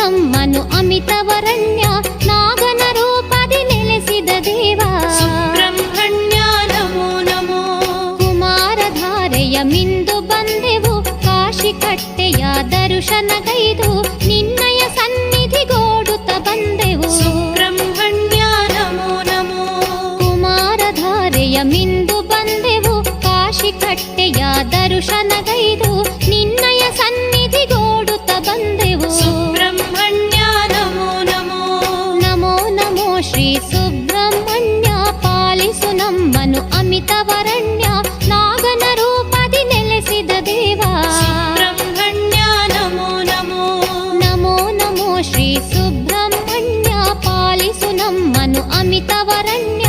ಶ್ರೀ ಸುಬ್ರಹ್ಮಣ್ಯ ಪಾಲಿಸು ನಮ್ಮನು ಅಮಿತವರಣ್ಯ ನಾಗನ ರೂಪದಿ ನೆಲೆಸಿದ ದೇವ ಸುಬ್ರಹ್ಮಣ್ಯ ನಮೋ ನಮೋ ಕುಮಾರಧಾರೆಯ ಮಿಂದು ಬಂದೆವು ಕಾಶಿ ಕಟ್ಟೆಯ ದರ್ಶನಗೈದು ನಿನ್ನಯ ಸನ್ನಿಧಿಗೋಡುತ್ತ ಬಂದೆವು ಸುಬ್ರಹ್ಮಣ್ಯ ನಮೋ ನಮೋ ಕುಮಾರಧಾರೆಯ ಮಿಂದು ಬಂದೆವು ಕಾಶಿ ಕಟ್ಟೆಯ ದರ್ಶನಗೈದು శ్రీ సుబ్రహ్మణ్య పాలిసునమ్మను అమిత వరణ్య నాగన రూపది నెలసిద దేవా. బ్రహ్మణ్య నమో నమో. నమో నమో శ్రీ సుబ్రహ్మణ్య పాలిసునమ్మను అమిత వరణ్య